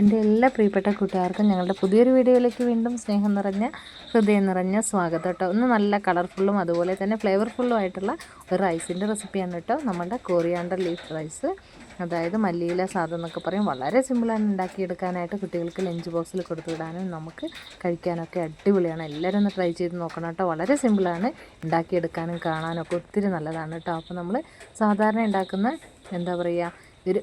എന്റെ എല്ലാ പ്രിയപ്പെട്ട കൂട്ടുകാർക്കും ഞങ്ങളുടെ പുതിയൊരു വീഡിയോയിലേക്ക് വീണ്ടും സ്നേഹം നിറഞ്ഞ ഹൃദയം നിറഞ്ഞ സ്വാഗതം കേട്ടോ. ഒന്ന് നല്ല കളർഫുള്ളും അതുപോലെ തന്നെ ഫ്ലേവർഫുള്ളും ആയിട്ടുള്ള ഒരു റൈസിന്റെ റെസിപ്പിയാണ് കേട്ടോ നമ്മുടെ കോറിയാണ്ടർ ലീഫ് റൈസ് അതായത് മല്ലിയില സാധനം എന്നൊക്കെ പറയും. വളരെ സിമ്പിളാണ് ഉണ്ടാക്കിയെടുക്കാനായിട്ട് കുട്ടികൾക്ക് ലഞ്ച് ബോക്സിൽ കൊടുത്തു വിടാനും നമുക്ക് കഴിക്കാനൊക്കെ അടിപൊളിയാണ്. എല്ലാവരും ഒന്ന് ട്രൈ ചെയ്ത് നോക്കണം കേട്ടോ. വളരെ സിമ്പിളാണ് ഉണ്ടാക്കിയെടുക്കാനും കാണാനൊക്കെ ഒത്തിരി നല്ലതാണ് കേട്ടോ. അപ്പോൾ നമ്മൾ സാധാരണ ഉണ്ടാക്കുന്ന എന്താ പറയുക ഒരു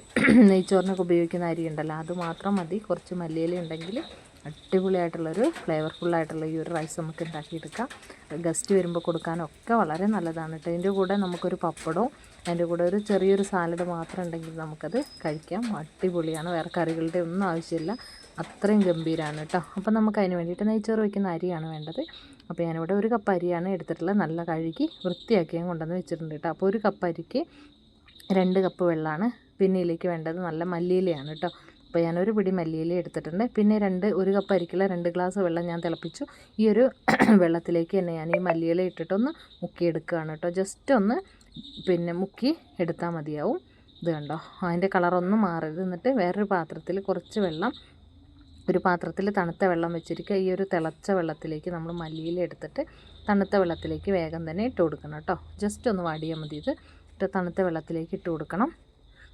നെയ്ച്ചോറിനൊക്കെ ഉപയോഗിക്കുന്ന അരി ഉണ്ടല്ലോ അത് മാത്രം മതി. കുറച്ച് മല്ലിയില ഉണ്ടെങ്കിൽ അടിപൊളിയായിട്ടുള്ളൊരു ഫ്ലേവർഫുള്ളായിട്ടുള്ള ഈ ഒരു റൈസ് നമുക്ക് ഉണ്ടാക്കിയെടുക്കാം. ഗസ്റ്റ് വരുമ്പോൾ കൊടുക്കാനൊക്കെ വളരെ നല്ലതാണ് കേട്ടോ. അതിന്റെ കൂടെ നമുക്കൊരു പപ്പടവും അതിന്റെ കൂടെ ഒരു ചെറിയൊരു സാലഡ് മാത്രം ഉണ്ടെങ്കിൽ നമുക്കത് കഴിക്കാം. അടിപൊളിയാണ്. വേറെ കറികളുടെ ഒന്നും ആവശ്യമില്ല. അത്രയും ഗംഭീരമാണ് കേട്ടോ. അപ്പോൾ നമുക്ക് അതിന് വേണ്ടിയിട്ട് നെയ്ച്ചോറ് വയ്ക്കുന്ന അരിയാണ് വേണ്ടത്. അപ്പോൾ ഞാനിവിടെ ഒരു കപ്പ് അരിയാണ് എടുത്തിട്ടുള്ളത്. നല്ല കഴുകി വൃത്തിയാക്കി ഞാൻ കൊണ്ടുവന്ന് വെച്ചിട്ടുണ്ട് കേട്ടോ. അപ്പോൾ ഒരു കപ്പ് അരിക്ക് രണ്ട് കപ്പ് വെള്ളമാണ് പിന്നെ ഇതിലേക്ക് വേണ്ടത് നല്ല മല്ലിയിലയാണ് കേട്ടോ അപ്പോൾ ഞാനൊരു പിടി മല്ലിയില എടുത്തിട്ടുണ്ട്. പിന്നെ രണ്ട് ഒരു കപ്പ് അരിക്കുള്ള രണ്ട് ഗ്ലാസ് വെള്ളം ഞാൻ തിളപ്പിച്ചു. ഈ ഒരു വെള്ളത്തിലേക്ക് തന്നെ ഞാൻ ഈ മല്ലിയില ഇട്ടിട്ടൊന്ന് മുക്കിയെടുക്കുകയാണ് കേട്ടോ ജസ്റ്റ് ഒന്ന് പിന്നെ മുക്കി എടുത്താൽ മതിയാവും. ഇത് കണ്ടോ? അതിന്റെ കളറൊന്നും മാറരുത്. എന്നിട്ട് വേറൊരു പാത്രത്തിൽ കുറച്ച് വെള്ളം ഒരു പാത്രത്തിൽ തണുത്ത വെള്ളം വെച്ചിരിക്കുക. ഈ ഒരു തിളച്ച വെള്ളത്തിലേക്ക് നമ്മൾ മല്ലിയില എടുത്തിട്ട് തണുത്ത വെള്ളത്തിലേക്ക് വേഗം തന്നെ ഇട്ട് കൊടുക്കണം കേട്ടോ ജസ്റ്റ് ഒന്ന് വാടിയാൽ മതി ഇത്. തണുത്ത വെള്ളത്തിലേക്ക് ഇട്ട് കൊടുക്കണം.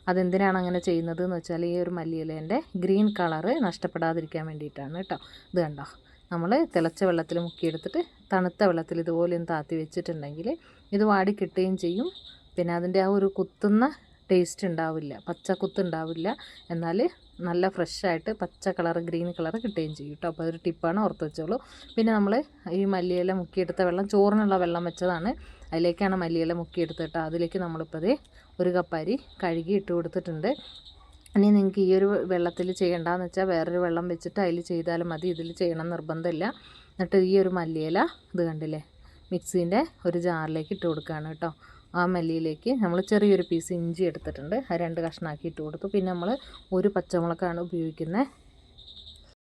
അതെന്തിനാണ് അങ്ങനെ ചെയ്യുന്നത് എന്ന് വെച്ചാൽ ഈ ഒരു മല്ലിയിലേന്റെ ഗ്രീൻ കളറ് നഷ്ടപ്പെടാതിരിക്കാൻ വേണ്ടിയിട്ടാണ് കേട്ടോ. ഇത് കണ്ടോ? നമ്മൾ തിളച്ച വെള്ളത്തിൽ മുക്കിയെടുത്തിട്ട് തണുത്ത വെള്ളത്തിൽ ഇതുപോലെ ഒന്ന് താത്തി വെച്ചിട്ടുണ്ടെങ്കിൽ ഇത് വാടി കിട്ടുകയും ചെയ്യും. പിന്നെ അതിന്റെ ആ ഒരു കുത്തുന്ന ടേസ്റ്റ് ഉണ്ടാവില്ല പച്ച കുത്ത് ഉണ്ടാവില്ല. എന്നാൽ നല്ല ഫ്രഷായിട്ട് പച്ച കളർ ഗ്രീൻ കളർ കിട്ടുകയും ചെയ്യും കേട്ടോ. അപ്പോൾ അതൊരു ടിപ്പാണ് ഓർത്ത് വെച്ചോളൂ. പിന്നെ നമ്മൾ ഈ മല്ലിയില മുക്കിയെടുത്ത വെള്ളം ചോറിനുള്ള വെള്ളം വെച്ചതാണ്. അതിലേക്കാണ് മല്ലിയില മുക്കിയെടുത്തിട്ട് അതിലേക്ക് നമ്മളിപ്പോൾ ഒരു കപ്പാരി കഴുകി ഇട്ട് കൊടുത്തിട്ടുണ്ട്. ഇനി നിങ്ങൾക്ക് ഈ ഒരു വെള്ളത്തിൽ ചെയ്യേണ്ടതെന്ന് വെച്ചാൽ വേറൊരു വെള്ളം വെച്ചിട്ട് അതിൽ ചെയ്താലും മതി. ഇതിൽ ചെയ്യണം നിർബന്ധമില്ല. എന്നിട്ട് ഈ ഒരു മല്ലിയില ഇത് കണ്ടില്ലേ? മിക്സീന്റെ ഒരു ജാറിലേക്ക് ഇട്ട് കൊടുക്കുകയാണ് കേട്ടോ. ആ മല്ലിയിലേക്ക് നമ്മൾ ചെറിയൊരു പീസ് ഇഞ്ചി എടുത്തിട്ടുണ്ട്. അത് രണ്ട് കഷ്ണമാക്കി ഇട്ട് കൊടുത്തു. പിന്നെ നമ്മൾ ഒരു പച്ചമുളകാണ് ഉപയോഗിക്കുന്നത്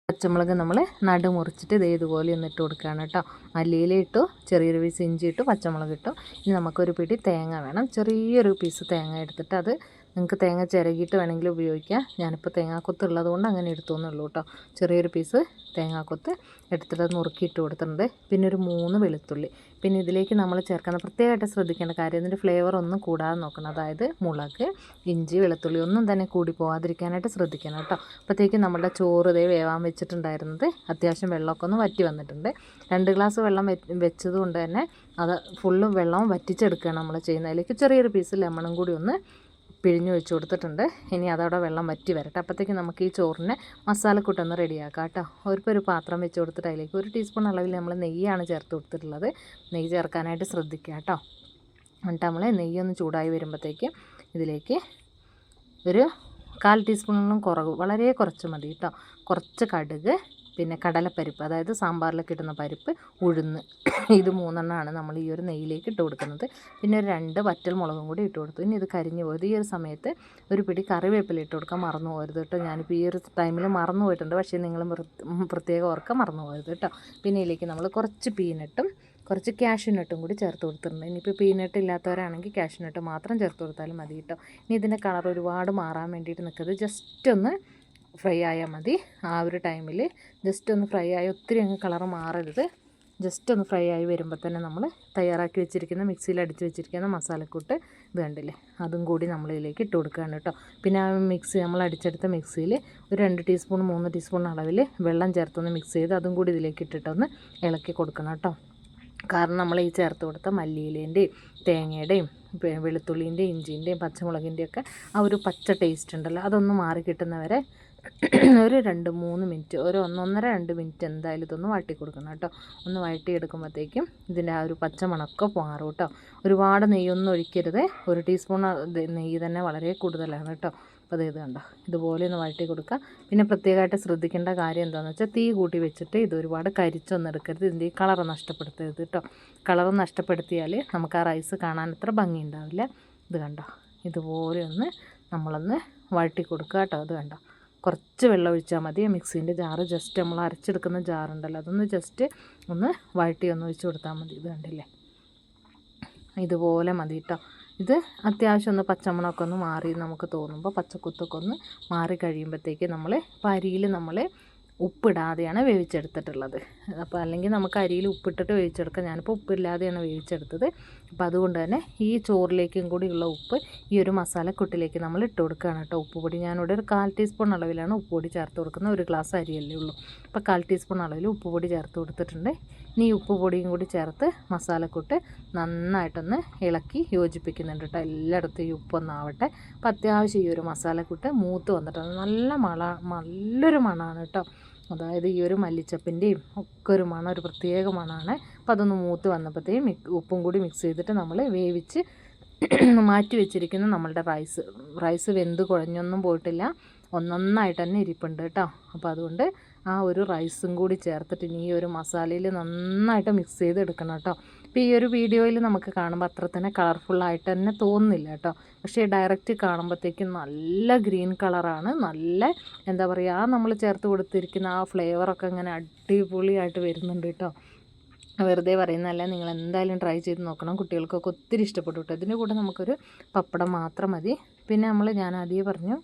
പച്ചമുളക് നമ്മൾ നടു മുറിച്ചിട്ട് ഇതേ ഇതുപോലെ ഒന്ന് ഇട്ട് കൊടുക്കുകയാണ് കേട്ടോ. മല്ലിയില ഇട്ടു ചെറിയൊരു പീസ് ഇഞ്ചി ഇട്ടു പച്ചമുളക് ഇട്ടു. ഇനി നമുക്കൊരു പിടി തേങ്ങ വേണം. ചെറിയൊരു പീസ് തേങ്ങ എടുത്തിട്ട് അത് നിങ്ങൾക്ക് തേങ്ങ ചിരകിയിട്ട് വേണമെങ്കിൽ ഉപയോഗിക്കാം. ഞാനിപ്പോൾ തേങ്ങാക്കൊത്ത് ഉള്ളത് കൊണ്ട് അങ്ങനെ എടുത്തോന്നുള്ളൂ കേട്ടോ. ചെറിയൊരു പീസ് തേങ്ങാക്കൊത്ത് എടുത്തിട്ട് നുറുക്കിയിട്ട് കൊടുത്തിട്ടുണ്ട്. പിന്നെ ഒരു മൂന്ന് വെളുത്തുള്ളി. പിന്നെ ഇതിലേക്ക് നമ്മൾ ചേർക്കുന്ന പ്രത്യേകമായിട്ട് ശ്രദ്ധിക്കേണ്ട കാര്യം ഇതിന്റെ ഫ്ലേവർ ഒന്നും കൂടാതെ നോക്കണം. അതായത് മുളക് ഇഞ്ചി വെളുത്തുള്ളി ഒന്നും തന്നെ കൂടി പോകാതിരിക്കാനായിട്ട് ശ്രദ്ധിക്കണം കേട്ടോ. അപ്പോഴത്തേക്കും നമ്മുടെ ചോറ് ഇതേ വേവാൻ വെച്ചിട്ടുണ്ടായിരുന്നത് അത്യാവശ്യം വെള്ളമൊക്കെ ഒന്ന് വറ്റി വന്നിട്ടുണ്ട്. രണ്ട് ഗ്ലാസ് വെള്ളം വെച്ചതുകൊണ്ട് തന്നെ അത് ഫുള്ളും വെള്ളവും വറ്റിച്ചെടുക്കുകയാണ് നമ്മൾ ചെയ്യുന്നതിലേക്ക് ചെറിയൊരു പീസ് ലെമണും കൂടി ഒന്ന് പിഴിഞ്ഞ് വെച്ച് കൊടുത്തിട്ടുണ്ട്. ഇനി അതവിടെ വെള്ളം വറ്റി വരട്ടെ. അപ്പോഴത്തേക്ക് നമുക്ക് ഈ ചോറിനെ മസാലക്കൂട്ടൊന്ന് റെഡിയാക്കാം കേട്ടോ. ഒരിപ്പോൾ ഒരു പാത്രം വെച്ച് കൊടുത്തിട്ട് അതിലേക്ക് ഒരു ടീസ്പൂൺ അളവിൽ നമ്മൾ നെയ്യാണ് ചേർത്ത് കൊടുത്തിട്ടുള്ളത്. നെയ്യ് ചേർക്കാനായിട്ട് ശ്രദ്ധിക്കുക കേട്ടോ. എന്നിട്ട് നമ്മൾ നെയ്യൊന്ന് ചൂടായി വരുമ്പോഴത്തേക്ക് ഇതിലേക്ക് ഒരു കാൽ ടീസ്പൂണിനും കുറവ് വളരെ കുറച്ച് മതി കേട്ടോ. കുറച്ച് കടുക് പിന്നെ കടലപ്പരിപ്പ് അതായത് സാമ്പാറിൽ കിട്ടുന്ന പരിപ്പ് ഉഴുന്ന്. ഇത് മൂന്നെണ്ണമാണ് നമ്മൾ ഈ ഒരു നെയ്യിലേക്ക് ഇട്ട് കൊടുക്കുന്നത്. പിന്നെ ഒരു രണ്ട് വറ്റൽ മുളകും കൂടി ഇട്ട് കൊടുത്തു. ഇനി ഇത് കരിഞ്ഞു പോയത് ഈ ഒരു സമയത്ത് ഒരു പിടി കറിവേപ്പില ഇട്ട് കൊടുക്കാൻ മറന്നു പോകരുത് കേട്ടോ. ഞാനിപ്പോൾ ഈ ഒരു ടൈമിൽ മറന്നു പോയിട്ടുണ്ട്. പക്ഷേ നിങ്ങൾ പ്രത്യേകം ഓർക്ക മറന്നു പോകരുത് കേട്ടോ. പിന്നെ ഇതിലേക്ക് നമ്മൾ കുറച്ച് പീനട്ടും കുറച്ച് ക്യാഷ്യൂനട്ടും കൂടി ചേർത്ത് കൊടുത്തിട്ടുണ്ട്. ഇനിയിപ്പോൾ പീനട്ട് ഇല്ലാത്തവരാണെങ്കിൽ ക്യാഷ്യൂനട്ട് മാത്രം ചേർത്ത് കൊടുത്താലും മതി കേട്ടോ. ഇനി ഇതിന്റെ കളർ ഒരുപാട് മാറാൻ വേണ്ടിയിട്ട് നിൽക്കരുത്. ജസ്റ്റ് ഒന്ന് ഫ്രൈ ആയാൽ മതി. ആ ഒരു ടൈമിൽ ജസ്റ്റ് ഒന്ന് ഫ്രൈ ആയി ഒത്തിരി അങ്ങ് കളർ മാറരുത്. ജസ്റ്റ് ഒന്ന് ഫ്രൈ ആയി വരുമ്പോൾ തന്നെ നമ്മൾ തയ്യാറാക്കി വെച്ചിരിക്കുന്ന മിക്സിയിൽ അടിച്ച് വെച്ചിരിക്കുന്ന മസാലക്കൂട്ട് ഇത് അതും കൂടി നമ്മളിതിലേക്ക് ഇട്ട് കൊടുക്കുകയാണ് കേട്ടോ. പിന്നെ ആ മിക്സി നമ്മൾ അടിച്ചെടുത്ത മിക്സിയിൽ ഒരു രണ്ട് ടീസ്പൂൺ മൂന്ന് ടീസ്പൂൺ അളവിൽ വെള്ളം ചേർത്തൊന്ന് മിക്സ് ചെയ്ത് അതും കൂടി ഇതിലേക്ക് ഇട്ടിട്ടൊന്ന് ഇളക്കി കൊടുക്കണം കേട്ടോ. കാരണം നമ്മൾ ഈ ചേർത്ത് കൊടുത്ത മല്ലിയിലേന്റെയും തേങ്ങയുടെയും വെളുത്തുള്ളീന്റെയും ഇഞ്ചിന്റെയും പച്ചമുളകിന്റെയൊക്കെ ആ ഒരു പച്ച ടേസ്റ്റ് ഉണ്ടല്ലോ. അതൊന്ന് മാറി കിട്ടുന്നവരെ ഒരു രണ്ട് മൂന്ന് മിനിറ്റ് ഒരു ഒന്നൊന്നര രണ്ട് മിനിറ്റ് എന്തായാലും ഇതൊന്ന് വഴട്ടി കൊടുക്കണം കേട്ടോ. ഒന്ന് വഴട്ടി എടുക്കുമ്പോഴത്തേക്കും ഇതിന്റെ ആ ഒരു പച്ചമണക്കെ മാറും കേട്ടോ. ഒരുപാട് നെയ്യൊന്നും ഒഴിക്കരുത്. ഒരു ടീസ്പൂൺ നെയ്യ് തന്നെ വളരെ കൂടുതലാണ് കേട്ടോ. അപ്പോൾ ഇത് കണ്ടോ? ഇതുപോലെ ഒന്ന് വഴട്ടി കൊടുക്കുക പിന്നെ പ്രത്യേകമായിട്ട് ശ്രദ്ധിക്കേണ്ട കാര്യം എന്താണെന്ന് വെച്ചാൽ തീ കൂട്ടി വെച്ചിട്ട് ഇത് ഒരുപാട് കരിച്ചൊന്നും എടുക്കരുത്. ഇതിന്റെ ഈ കളർ നഷ്ടപ്പെടുത്തരുത് കേട്ടോ. കളർ നഷ്ടപ്പെടുത്തിയാൽ നമുക്ക് ആ റൈസ് കാണാൻ അത്ര ഭംഗി ഉണ്ടാവില്ല ഇത് കണ്ടോ? ഇതുപോലെ ഒന്ന് നമ്മളൊന്ന് വഴട്ടി കൊടുക്കുക കേട്ടോ. അത് കണ്ടോ? കുറച്ച് വെള്ളം ഒഴിച്ചാൽ മതി. മിക്സീന്റെ ജാറ് ജസ്റ്റ് നമ്മൾ അരച്ചെടുക്കുന്ന ജാറുണ്ടല്ലോ അതൊന്ന് ജസ്റ്റ് ഒന്ന് വഴട്ടി ഒന്ന് ഒഴിച്ച് കൊടുത്താൽ മതി. ഇത് കണ്ടില്ലേ? ഇതുപോലെ മതി കേട്ടോ ഇത് അത്യാവശ്യം ഒന്ന് പച്ചമുളകൊക്കെ ഒന്ന് മാറി നമുക്ക് തോന്നുമ്പോൾ പച്ചക്കുത്തൊക്കെ ഒന്ന് മാറി കഴിയുമ്പോഴത്തേക്ക് നമ്മൾ അരിയിൽ നമ്മൾ ഉപ്പിടാതെയാണ് വേവിച്ചെടുത്തിട്ടുള്ളത്. അപ്പോൾ അല്ലെങ്കിൽ നമുക്ക് അരിയിൽ ഉപ്പിട്ടിട്ട് വേവിച്ചെടുക്കാം. ഞാനിപ്പോൾ ഉപ്പില്ലാതെയാണ് വേവിച്ചെടുത്തത്. അപ്പോൾ അതുകൊണ്ട് തന്നെ ഈ ചോറിലേക്കും കൂടിയുള്ള ഉപ്പ് ഈ ഒരു മസാലക്കുട്ടിലേക്ക് നമ്മൾ ഇട്ട് കൊടുക്കുകയാണ് കേട്ടോ. ഉപ്പ് പൊടി ഞാനിവിടെ ഒരു കാൽ ടീസ്പൂൺ അളവിലാണ് ഉപ്പ് പൊടി ചേർത്ത് കൊടുക്കുന്നത്. ഒരു ഗ്ലാസ് അരിയല്ലേ ഉള്ളൂ. അപ്പോൾ കാൽ ടീസ്പൂൺ അളവിൽ ഉപ്പ് പൊടി ചേർത്ത് കൊടുത്തിട്ടുണ്ട്. ഇനി ഉപ്പ് പൊടിയും കൂടി ചേർത്ത് മസാലക്കൂട്ട് നന്നായിട്ടൊന്ന് ഇളക്കി യോജിപ്പിക്കുന്നുണ്ട് കേട്ടോ. എല്ലായിടത്തും ഈ ഉപ്പൊന്നാവട്ടെ. അപ്പോൾ അത്യാവശ്യം ഈ ഒരു മസാലക്കൂട്ട് മൂത്ത് വന്നിട്ടുണ്ട്. നല്ല മണ നല്ലൊരു മണമാണ് കേട്ടോ. അതായത് ഈ ഒരു മല്ലിച്ചപ്പിന്റെയും ഒക്കെ ഒരു മണം ഒരു പ്രത്യേക മണമാണ്. അപ്പോൾ അതൊന്ന് മൂത്ത് വന്നപ്പോഴത്തേക്കും ഉപ്പും കൂടി മിക്സ് ചെയ്തിട്ട് നമ്മൾ വേവിച്ച് മാറ്റി വെച്ചിരിക്കുന്ന നമ്മളുടെ റൈസ് റൈസ് വെന്ത് കുഴഞ്ഞൊന്നും പോയിട്ടില്ല. ഒന്നൊന്നായിട്ട് തന്നെ ഇരിപ്പുണ്ട് കേട്ടോ. അപ്പോൾ അതുകൊണ്ട് ആ ഒരു റൈസും കൂടി ചേർത്തിട്ട് ഇനി ഈ ഒരു മസാലയിൽ നന്നായിട്ട് മിക്സ് ചെയ്തെടുക്കണം കേട്ടോ. ഇപ്പോൾ ഈ ഒരു വീഡിയോയിൽ നമുക്ക് കാണുമ്പോൾ അത്ര തന്നെ കളർഫുള്ളായിട്ട് തന്നെ തോന്നുന്നില്ല കേട്ടോ. പക്ഷേ ഡയറക്റ്റ് കാണുമ്പോഴത്തേക്കും നല്ല ഗ്രീൻ കളറാണ് നല്ല എന്താ പറയുക നമ്മൾ ചേർത്ത് കൊടുത്തിരിക്കുന്ന ആ ഫ്ലേവറൊക്കെ ഇങ്ങനെ അടിപൊളിയായിട്ട് വരുന്നുണ്ട് കേട്ടോ. വെറുതെ പറയുന്നതല്ല നിങ്ങൾ എന്തായാലും ട്രൈ ചെയ്ത് നോക്കണം. കുട്ടികൾക്കൊക്കെ ഒത്തിരി ഇഷ്ടപ്പെട്ടു കേട്ടോ. ഇതിന്റെ കൂടെ നമുക്കൊരു പപ്പടം മാത്രം മതി. പിന്നെ നമ്മൾ ഞാൻ ആദ്യം പറഞ്ഞു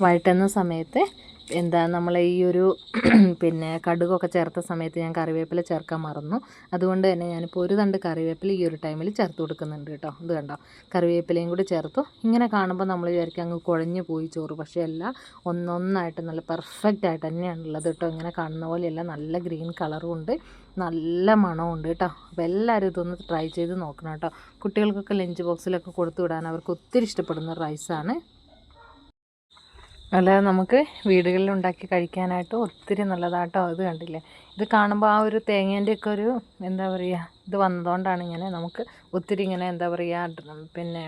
വഴറ്റുന്ന സമയത്ത് എന്താ നമ്മൾ ഈ ഒരു പിന്നെ കടുകൊക്കെ ചേർത്ത സമയത്ത് ഞാൻ കറിവേപ്പില ചേർക്കാൻ മറന്നു. അതുകൊണ്ട് തന്നെ ഞാനിപ്പോൾ ഒരു തണ്ട് കറിവേപ്പില ഈ ഒരു ടൈമിൽ ചേർത്ത് കൊടുക്കുന്നുണ്ട് കേട്ടോ. ഇത് കണ്ടോ? കറിവേപ്പിലയും കൂടി ചേർത്തു. ഇങ്ങനെ കാണുമ്പോൾ നമ്മൾ വിചാരിക്കും അങ്ങ് കുഴഞ്ഞു പോയി ചോറ്. പക്ഷേ അല്ല ഒന്നൊന്നായിട്ട് നല്ല പെർഫെക്റ്റ് ആയിട്ട് തന്നെയാണ് ഉള്ളത് കേട്ടോ. ഇങ്ങനെ കാണുന്ന പോലെയല്ല. നല്ല ഗ്രീൻ കളറും ഉണ്ട്. നല്ല മണമുണ്ട് കേട്ടോ. അപ്പോൾ എല്ലാവരും ഇതൊന്ന് ട്രൈ ചെയ്ത് നോക്കണം കേട്ടോ. കുട്ടികൾക്കൊക്കെ ലഞ്ച് ബോക്സിലൊക്കെ കൊടുത്തു വിടാൻ അവർക്ക് ഒത്തിരി ഇഷ്ടപ്പെടുന്ന റൈസാണ് അല്ലാതെ നമുക്ക് വീടുകളിൽ ഉണ്ടാക്കി കഴിക്കാനായിട്ട് ഒത്തിരി നല്ലതാട്ടോ ഇത് കണ്ടില്ലേ? ഇത് കാണുമ്പോൾ ആ ഒരു തേങ്ങേന്റെയൊക്കെ ഒരു എന്താ പറയുക ഇത് വന്നതുകൊണ്ടാണ് ഇങ്ങനെ നമുക്ക് ഒത്തിരി ഇങ്ങനെ എന്താ പറയുക പിന്നെ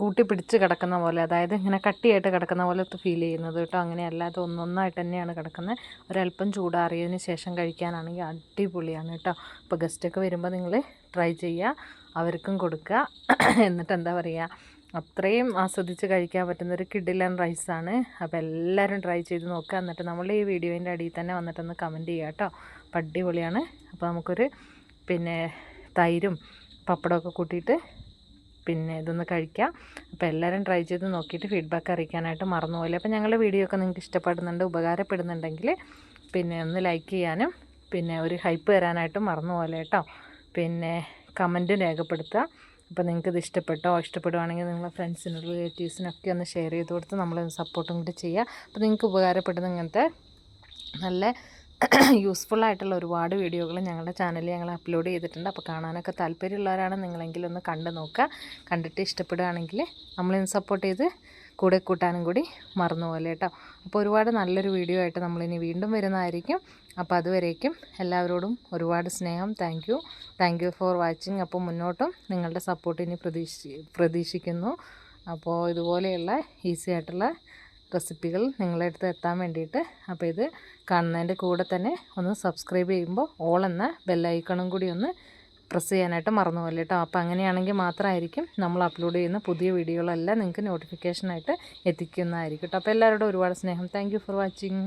കൂട്ടി പിടിച്ച് കിടക്കുന്ന പോലെ അതായത് ഇങ്ങനെ കട്ടിയായിട്ട് കിടക്കുന്ന പോലെ ഫീൽ ചെയ്യുന്നത് കേട്ടോ. അങ്ങനെയല്ല അത് ഒന്നൊന്നായിട്ട് തന്നെയാണ് കിടക്കുന്നത് ഒരല്പം ചൂടാറിയതിന് ശേഷം കഴിക്കാനാണെങ്കിൽ അടിപൊളിയാണ് കേട്ടോ. അപ്പോൾ ഗസ്റ്റൊക്കെ വരുമ്പോൾ നിങ്ങൾ ട്രൈ ചെയ്യുക അവർക്കും കൊടുക്കുക എന്നിട്ട് എന്താ പറയുക അത്രയും ആസ്വദിച്ച് കഴിക്കാൻ പറ്റുന്നൊരു കിഡിലൻ റൈസാണ് അപ്പോൾ എല്ലാവരും ട്രൈ ചെയ്ത് നോക്കുക എന്നിട്ട് നമ്മൾ ഈ വീഡിയോന്റെ അടിയിൽ തന്നെ വന്നിട്ടൊന്ന് കമന്റ് ചെയ്യുക കേട്ടോ. പടിപൊളിയാണ് അപ്പോൾ നമുക്കൊരു പിന്നെ തൈരും പപ്പടമൊക്കെ കൂട്ടിയിട്ട് പിന്നെ ഇതൊന്ന് കഴിക്കാം. അപ്പോൾ എല്ലാവരും ട്രൈ ചെയ്ത് നോക്കിയിട്ട് ഫീഡ്ബാക്ക് അറിയിക്കാനായിട്ട് മറന്നുപോലെ അപ്പോൾ ഞങ്ങളുടെ വീഡിയോ ഒക്കെ നിങ്ങൾക്ക് ഇഷ്ടപ്പെടുന്നുണ്ട് ഉപകാരപ്പെടുന്നുണ്ടെങ്കിൽ പിന്നെ ഒന്ന് ലൈക്ക് ചെയ്യാനും പിന്നെ ഒരു ഹൈപ്പ് തരാനായിട്ടും മറന്നുപോലെ കേട്ടോ. പിന്നെ കമന്റ് രേഖപ്പെടുത്തുക. അപ്പോൾ നിങ്ങൾക്കിത് ഇഷ്ടപ്പെട്ടോ? ഇഷ്ടപ്പെടുവാണെങ്കിൽ നിങ്ങളെ ഫ്രണ്ട്സിനും റിലേറ്റീവ്സിനൊക്കെ ഒന്ന് ഷെയർ ചെയ്ത് കൊടുത്ത് നമ്മൾ സപ്പോർട്ടും കൂടി ചെയ്യുക അപ്പോൾ നിങ്ങൾക്ക് ഉപകാരപ്പെടുന്ന ഇങ്ങനത്തെ നല്ല യൂസ്ഫുൾ ആയിട്ടുള്ള ഒരുപാട് വീഡിയോകൾ ഞങ്ങളുടെ ചാനലിൽ ഞങ്ങൾ അപ്ലോഡ് ചെയ്തിട്ടുണ്ട്. അപ്പോൾ കാണാനൊക്കെ താല്പര്യമുള്ളവരാണ് നിങ്ങളെങ്കിലും ഒന്ന് കണ്ടു നോക്കുക. കണ്ടിട്ട് ഇഷ്ടപ്പെടുകയാണെങ്കിൽ നമ്മളിന്ന് സപ്പോർട്ട് ചെയ്ത് കൂടെ കൂട്ടാനും കൂടി മറന്നുപോലെ കേട്ടോ. അപ്പോൾ ഒരുപാട് നല്ലൊരു വീഡിയോ ആയിട്ട് നമ്മളിനി വീണ്ടും വരുന്നതായിരിക്കും. അപ്പോൾ അതുവരേക്കും എല്ലാവരോടും ഒരുപാട് സ്നേഹം. Thank you thank you for watching അപ്പോൾ മുന്നോട്ടും നിങ്ങളുടെ സപ്പോർട്ട് ഇനി പ്രതീക്ഷി പ്രതീക്ഷിക്കുന്നു. അപ്പോൾ ഇതുപോലെയുള്ള ഈസി ആയിട്ടുള്ള റെസിപ്പികൾ നിങ്ങളുടെ അടുത്ത് എത്താൻ വേണ്ടിയിട്ട് അപ്പോൾ ഇത് കാണുന്നതിന്റെ കൂടെ തന്നെ ഒന്ന് സബ്സ്ക്രൈബ് ചെയ്യുമ്പോൾ ഓൾ എന്ന ബെല്ലൈക്കണും കൂടി ഒന്ന് പ്രസ് ചെയ്യാനായിട്ട് മറന്നു പോലെ കേട്ടോ അപ്പോൾ അങ്ങനെയാണെങ്കിൽ മാത്രമായിരിക്കും നമ്മൾ അപ്ലോഡ് ചെയ്യുന്ന പുതിയ വീഡിയോകളെല്ലാം നിങ്ങൾക്ക് നോട്ടിഫിക്കേഷനായിട്ട് എത്തിക്കുന്നതായിരിക്കും കേട്ടോ അപ്പോൾ എല്ലാവരോടും ഒരുപാട് സ്നേഹം. Thank for watching